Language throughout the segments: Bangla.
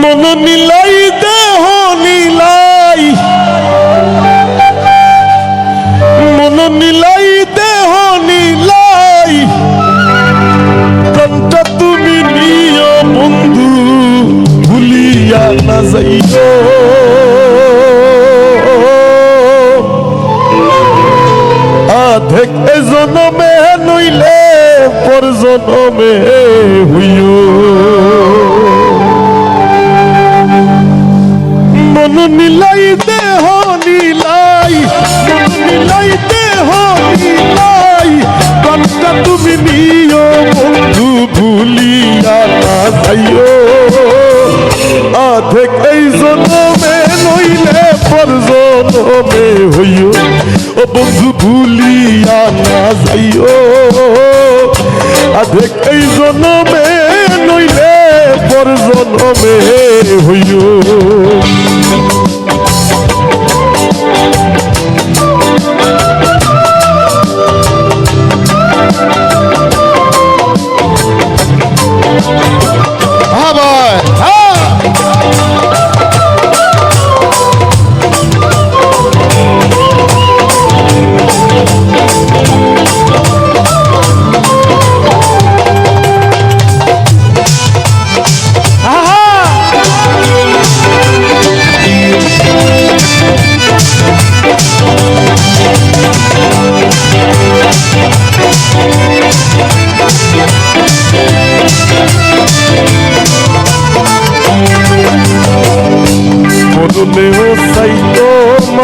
মন নিলাই, দেহ নিলাই। মন নিলাই, দেহ নিলাই। প্রাণটা তুমি নিও বন্ধু, ভুলিয়া না যাইও। আধেক এ জনমে নইলে, পর জনমে হইও। নিলাই দেহ নিলাই নিলাই দেহ নিলাই, প্রাণটা তুমি নিও বন্ধু ভুলিয়া না যাইও। আধেক এই জনমে নইলে পর জনমে হইও, ও বন্ধু ভুলিয়া না যাইও। আধেক এই জনমে নইলে পর জনমে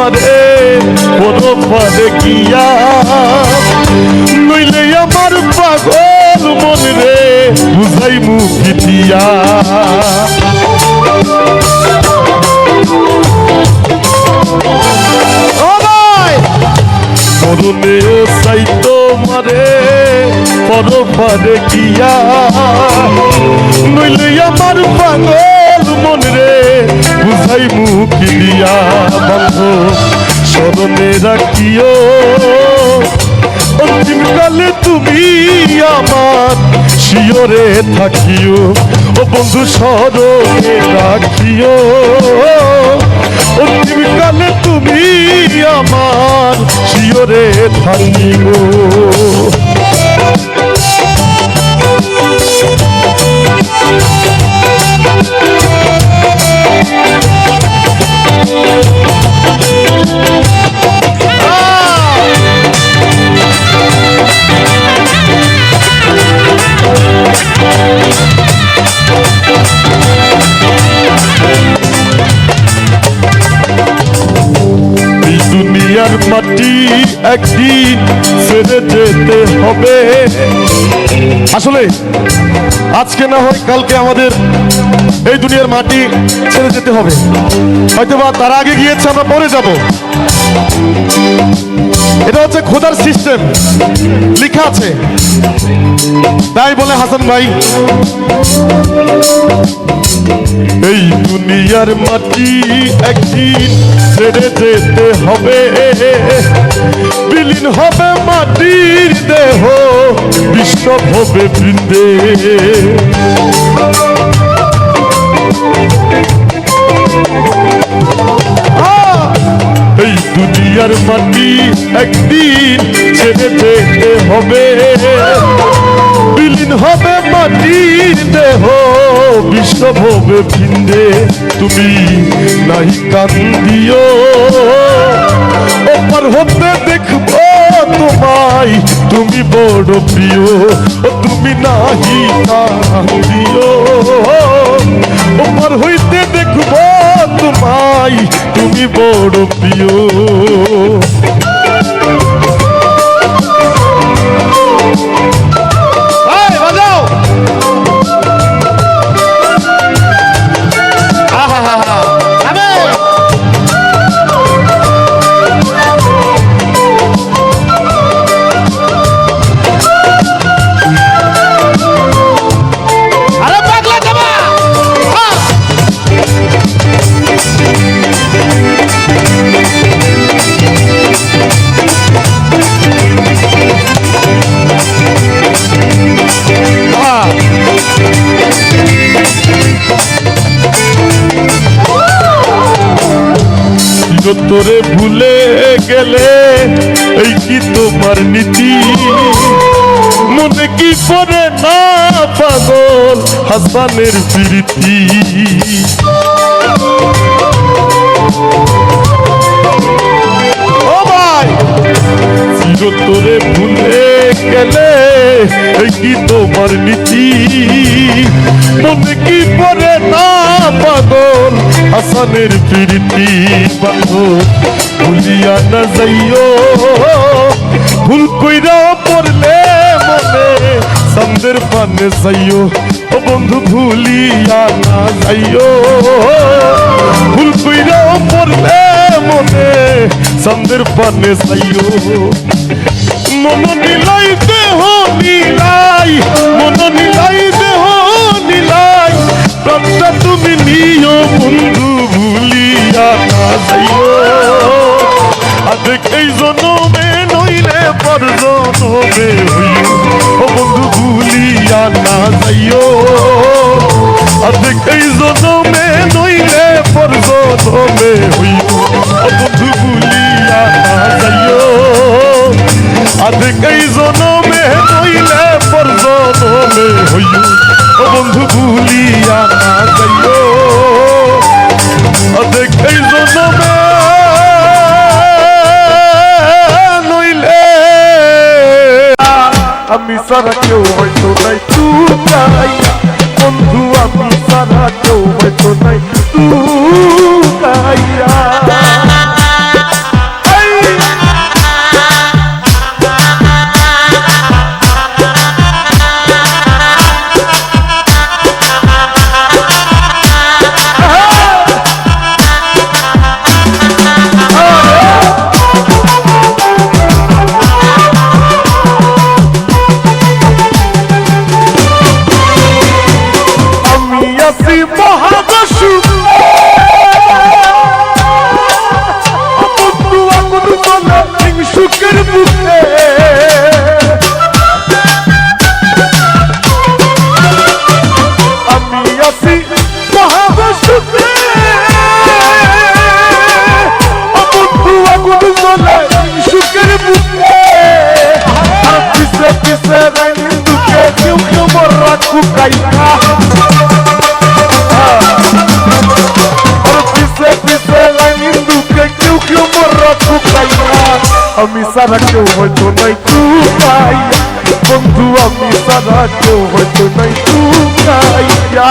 মারে বড় পারে গিয়া নইলে আমার পাগল মন রে বুঝাই মুখি দিয়া? ও ভাই মরণেও চাইতো মারে বড় পারে গিয়া নইলে আমার পাগল মন বুঝাই মুখি দিয়া? বন্ধ স্মরণে রাখিও অন্তিম কালে তুমি আমার শিওরে থাকিও। ও বন্ধু সরকে রাখিও। অন্তিম কালে তুমি আমার শিওরে থাকিও। একদিন ছেড়ে যেতে হবে। আসলে আজকে না হয় কালকে আমাদের এই দুনিয়ার মাটি ছেড়ে যেতে হবে। হয়তো বা তার আগে গিয়েছে, আমরা পরে যাব। এটা হচ্ছে খোদার সিস্টেম। লেখা আছে। তাই বলে হাসান ভাই, এই দুনিয়ার মাটি একদিন ছেড়ে যেতে হবে। বিলীন হবে মাটির দেহ বিশ্ব হবে বৃন্দে। এই দুনিয়ার মাটি একদিন ছেড়ে যেতে হবে। বিলীন হবে মাটির দেহ। বিশ্বভবে ভিন্দে তুমি নাই কান্দিও। ওপার হতে দেখব তোমায়, তুমি বড় প্রিয়, ও তুমি নাহি কান্দিও। ওপার হইতে দেখব তোমায়, তুমি বড় প্রিয়। চিরতরে ভুলে গেলে, এই কি তোমার নীতি? মনে কি করে না পাগল হাসবানের প্রীতি? ও ভাই! চিরতরে ভুলে গেলে কি তোমার নীতি? মনে কি পরে না পাগল? হাসানের প্রীতি বান্ধব ভুলিয়া না যাইও। ভুল কইরা পড়লে মনে সন্দের পানে যাইও। ও বন্ধু, ভুলিয়া না যাইও। ভুল কইরা পড়লে মনে সন্দের পানে যাইও। মন নিলাই দেহ নিলাই, মন নিলাই দেহ নিলাই, প্রাণটা তুমি নিও বন্ধু, ভুলিয়া না যাইও। আদেক এই জনমে নইলে পর জনমে হইও। ও বন্ধু, ভুলিয়া না अधिक কাইকা পিছে পিছে লাইন দুকে কেউ কেউ মরা ঠুকাইয়া আমি সারা কেউ হয়তো নাই তুই বন্ধু, আমি সারা কেউ হয়তো নাই টুকাইয়া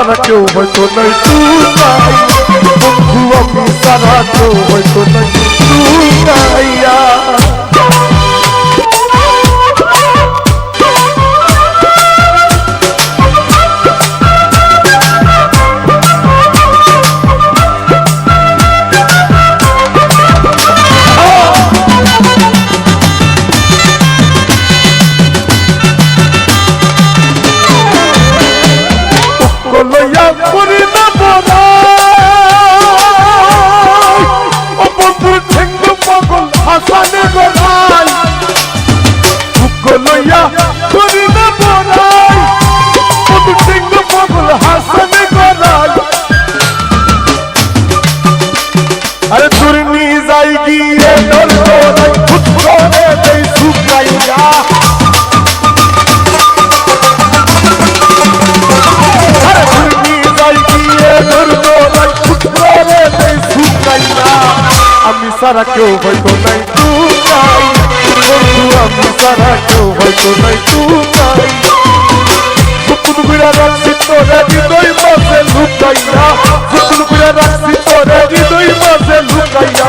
সারা কেউ হয়তো নাই তুই বন্ধু আমি সারা কেউ হয়তো নাই তুই সারা কেউ হয়তো নাই তুই বন্ধু আমি সারা কেউ হয়তো নাই তুই হুকুন বিড়া রাখছি তোরে হৃদয় মাঝে লুকাইয়া। হুকুন বিড়া রাখছি তোরে হৃদয় মাঝে লুকাইয়া।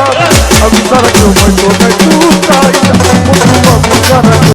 আমি সারা কেউ হয়তো নাই তুই বন্ধু আমি সারা